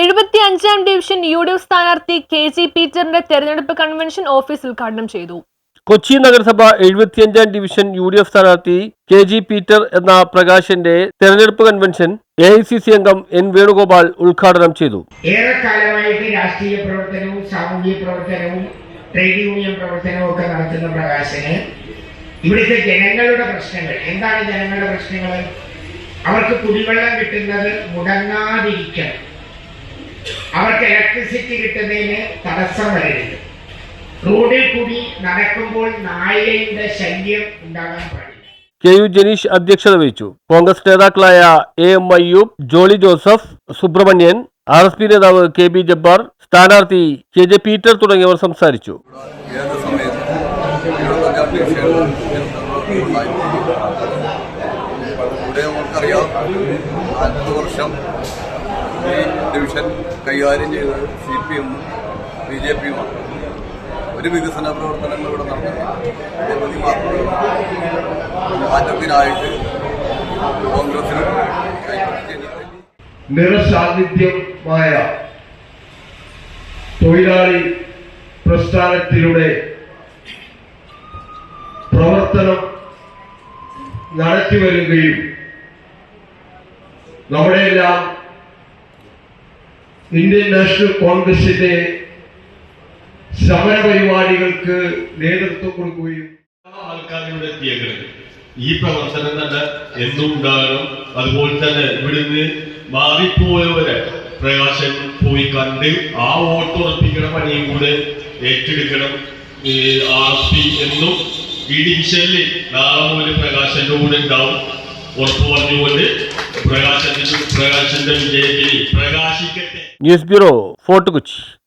എഴുപത്തി അഞ്ചാം division U D F സ്ഥാനാർത്ഥി കെ ജി പീറ്ററിന്റെ തെരഞ്ഞെടുപ്പ് കൺവെൻഷൻ ഓഫീസ് ഉദ്ഘാടനം ചെയ്തു. കൊച്ചി നഗരസഭ എഴുപത്തിയഞ്ചാം ഡിവിഷൻ യു ഡി എഫ് സ്ഥാനാർത്ഥി കെ ജി പീറ്റർ എന്ന പ്രകാശന്റെ തെരഞ്ഞെടുപ്പ് convention A I C C അംഗം എൻ വേണുഗോപാൽ ഉദ്ഘാടനം ചെയ്തു. ഏറെക്കാലമായിട്ട് രാഷ്ട്രീയ പ്രവർത്തനവും സാമൂഹിക പ്രവർത്തനവും ട്രേഡ് യൂണിയൻ പ്രവർത്തനവും ഒക്കെ നടത്തുന്ന പ്രകാശന് ഇവിടുത്തെ ജനങ്ങളുടെ പ്രശ്നങ്ങൾ എന്താണ് ജനങ്ങളുടെ പ്രശ്നങ്ങൾ? അവർക്ക് കുടിവെള്ളം കിട്ടുന്നത് മുടങ്ങാതിരിക്കണം. അവർക്ക് ഇലക്ട്രിസിറ്റി കിട്ടുന്നതിന് തടസ്സം വരരുത്. റോഡിൽ കൂടി നടക്കുമ്പോൾ നായയുടെ ശല്യം ഉണ്ടാകാൻ പാടില്ല. കെ യു ജനീഷ് അധ്യക്ഷത വഹിച്ചു. കോൺഗ്രസ് നേതാക്കളായ A M Ayyub Jolly Joseph Subrahmanian R S P നേതാവ് കെ ബി ജബ്ബാർ സ്ഥാനാർത്ഥി കെ ജെ പീറ്റർ തുടങ്ങിയവർ സംസാരിച്ചു. നമുക്കറിയാം വർഷം ഈ ഡിവിഷൻ കൈകാര്യം ചെയ്തത് സി പി എമ്മും ബി ജെ പിയുമാണ് ഒരു വികസന പ്രവർത്തനങ്ങൾ ഇവിടെ നടന്നില്ല മാറ്റത്തിനായിട്ട് കോൺഗ്രസിനും നിറസാന്നിധ്യമായ തൊഴിലാളി പ്രസ്ഥാനത്തിലൂടെ പ്രവർത്തനം നടത്തിവരികയും നമ്മുടെയെല്ലാം ഇന്ത്യൻ നാഷണൽ കോൺഗ്രസിന്റെ സമര പരിപാടികൾക്ക് നേതൃത്വം കൊടുക്കുകയും ആൾക്കാരിവിടെ ഈ പ്രവർത്തനം തന്നെ എന്നും ഉണ്ടാകണം. അതുപോലെ തന്നെ ഇവിടുന്ന് മാറിപ്പോയവരെ പ്രകാശൻ പോയി കണ്ട് ആ വോട്ട് ഉറപ്പിക്കണ പണിയും കൂടെ ഏറ്റെടുക്കണം. ആർ പി എന്നും ഈ ഡിവിഷനിൽ നാളെ മുതൽ പ്രകാശന്റെ കൂടെ ഉണ്ടാവും. ഉറപ്പ് പറഞ്ഞുകൊണ്ട് പ്രകാശന്റെ വിജയത്തിൽ പ്രകാശിക്കട്ടെ. News bureau Fort Kochi.